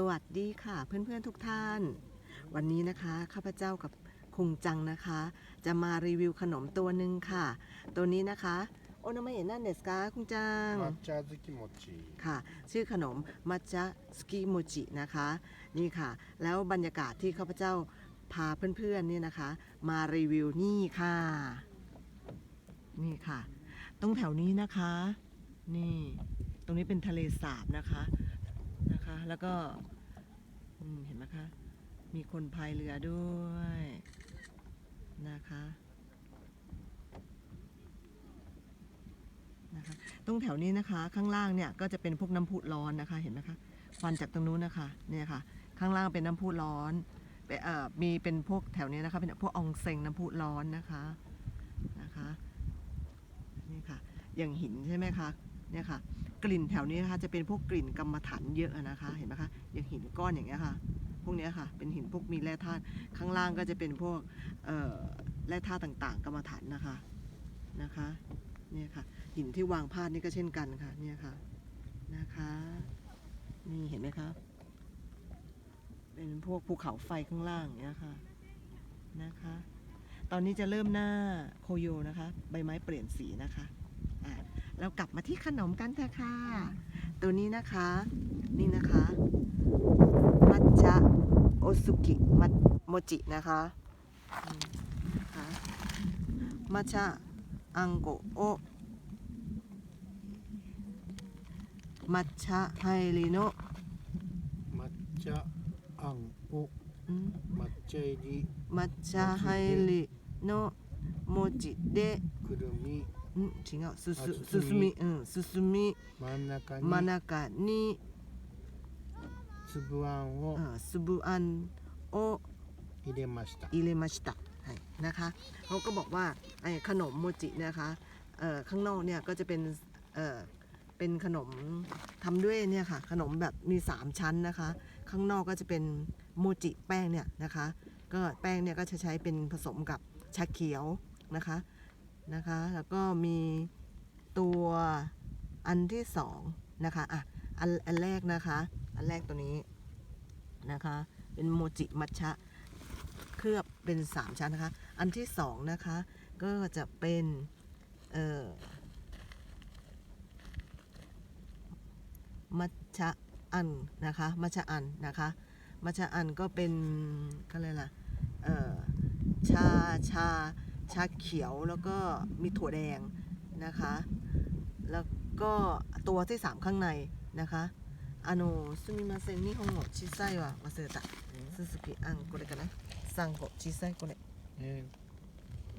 สวัสดีค่ะเพื่อนๆทุกท่าน วันนี้นะคะข้าพเจ้ากับคุงจังนะคะ จะมารีวิวขนมตัวหนึ่งค่ะ ตัวนี้นะคะโอนามาเอ็นั่นเดสกาคุงจังมัจจาสกิโมจิค่ะ ชื่อขนมมัจจาสกิโมจินะคะ นี่ค่ะ แล้วบรรยากาศที่ข้าพเจ้าพาเพื่อนๆเนี่ยนะคะ มารีวิวนี่ค่ะ นี่ค่ะ ตรงแถวนี้นะคะ นี่ ตรงนี้เป็นทะเลสาบนะคะ แล้วก็เห็นไหมคะ มีคนพายเรือด้วยนะคะ นะคะ ตรงแถวนี้นะคะ ข้างล่างเนี่ยก็จะเป็นพวกน้ำพุร้อนนะคะ เห็นไหมคะควันจากตรงนู้นนะคะ เนี่ยค่ะ ข้างล่างเป็นน้ำพุร้อนเอ่อมีเป็นพวกแถวนี้นะคะ เป็นพวกองเซงน้ำพุร้อนนะคะ นะคะ นี่ค่ะ อย่างหินใช่ไหมคะ เนี่ยค่ะ กลิ่นแถวนี้นะคะจะเป็นพวกกลิ่นกรรมฐานเยอะนะคะ เห็นไหมคะอย่างหินก้อนอย่างเงี้ยค่ะ พวกนี้ค่ะ เป็นหินพวกมีแร่ธาตุข้างล่างก็จะเป็นพวกแร่ธาตุต่างๆ กรรมฐานนะคะนะคะเนี่ยค่ะ หินที่วางพาดนี่ก็เช่นกันค่ะเนี่ยค่ะนะคะนี่เห็นไหมคะเป็นพวกภูเขาไฟข้างล่างอย่างเงี้ยค่ะนะคะ ตอนนี้จะเริ่มหน้าโคโยนะคะ ใบไม้เปลี่ยนสีนะคะ เรากลับมาที่ขนมกันเถอะค่ะ ตัวนี้นะคะ นี่นะคะ มัจจะโอซุกิมัโมจินะคะมัจจะอังโกโอมัจจะไฮริโนมัจจะอังโอมัจจะริมัจจะไฮริโนโมจิเดคุรุมิ み อืม違うすすあすすみうんすすみ真ん中真んに中に粒あんをあ粒あんを入れましたอิเลมาชิตะนะคะเขาก็บอกว่าไอ้ขนมโมจินะคะเอ่อข้างนอกเนี่ยก็จะเป็นเอ่อเป็นขนมทำด้วยเนี่ยค่ะ ขนมแบบมี 3 ชั้นนะคะ ข้างนอกก็จะเป็นโมจิแป้งเนี่ยนะคะ ก็แป้งเนี่ยก็จะใช้เป็นผสมกับชาเขียวนะคะ นะคะ แล้วก็มีตัวอันที่สองนะคะอะอันอันแรกนะคะ อันแรกตัวนี้นะคะ เป็นโมจิมัทฉะเคลือบเป็น 3 ชั้นนะคะ อันที่สองนะคะ ก็จะเป็นเอ่อมัชชะอันนะคะมัชชะอันนะคะมัชชะอันก็เป็นก็เลยล่ะเอ่อชาชา ชาเขียวแล้วก็มีถั่วแดงนะคะ แล้วก็ตัวที่ 3 ข้างในนะคะあのすみません日本語小さいは忘れた鈴木あんこれかな3個小さいこれえー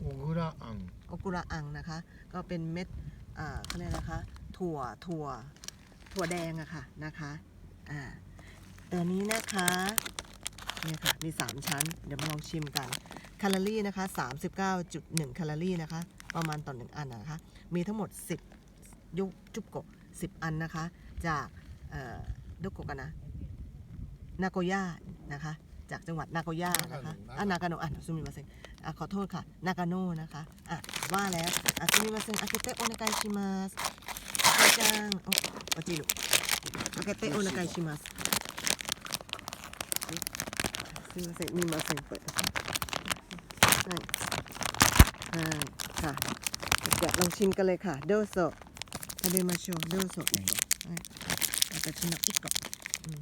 小倉あん โอกุระอังนะคะ ก็เป็นเม็ดอ่าเขาเรียกนะคะ ถั่วถั่วถั่วแดงอะค่ะนะคะอ่าตัวนี้นะคะเนี่ยค่ะมี 3 ชั้น เดี๋ยวมาลองชิมกัน แคลอรี่นะคะ 39.1 แคลอรี่นะคะ ประมาณต่อหนึ่งอันนะคะ มีทั้งหมด 10 ยุกจุบกบ10 อันนะคะ จากดูกกันนะ นาโกย่านะคะ จากจังหวัดนาโกย่านะคะอะนากาโนะซูมิมาเซงอะขอโทษค่ะ นากาโนนะคะอะว่าแล้วอะซูมิมาเซงอากิเตะโอนากายชิมาสจังโอ้วจิลุอากิเตะโอนากายชิมาสซูมิมาเซงมีมาเซงเปิด はいはいค่ะเดี๋ยวลองชิมกันเลยค่ะどうぞ食べましょうどうぞはい私の一個うん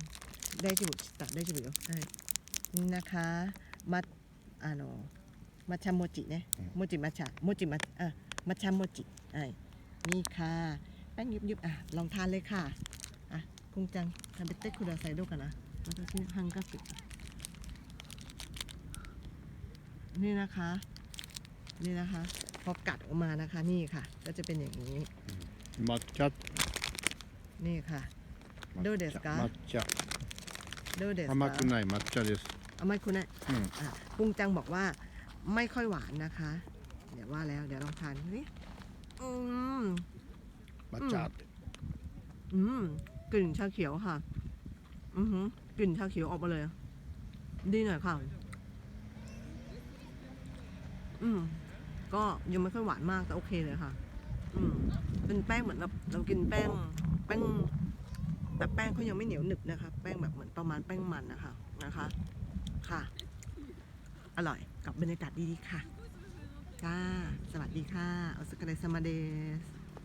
大丈夫切った大丈夫よはいนี่นะคะมัดあのมัชชาโมจิเนี่ยโมจิมัชชาโมจิมัชเออมัชชาโมจิไอ้นี่ค่ะแป้งยุบยุบๆอ่ะลองทานเลยค่ะอ่ะคุงจังทำเป็นเต็กคุดาไซโดกันนะแล้วก็ชิ้นฮังกาสึ นี่นะคะ นี่นะคะ พอกัดออกมานะคะ นี่ค่ะ ก็จะเป็นอย่างนี้ 抹茶 นี่ค่ะ どうですか抹茶どうですか甘くない抹茶ですเอาไม่คุณนะ うん อ่ะคุงจังบอกว่าไม่ค่อยหวานนะคะ เดี๋ยวว่าแล้ว เดี๋ยวลองทานนี่อืม 抹茶って อืมกลิ่นชาเขียวค่ะ อือหือกลิ่นชาเขียวออกมาเลย ดีหน่อยค่ะ อืม ก็ยังไม่ค่อยหวานมากแต่โอเคเลยค่ะ อืม เป็นแป้งเหมือนเราเรากินแป้ง แป้งแต่แป้งเขายังไม่เหนียวหนึบนะคะ แป้งแบบเหมือนประมาณแป้งมันนะคะ นะคะ ค่ะ อร่อยกับบรรยากาศดีๆค่ะ จ้า สวัสดีค่ะออสกาเดสมาเดส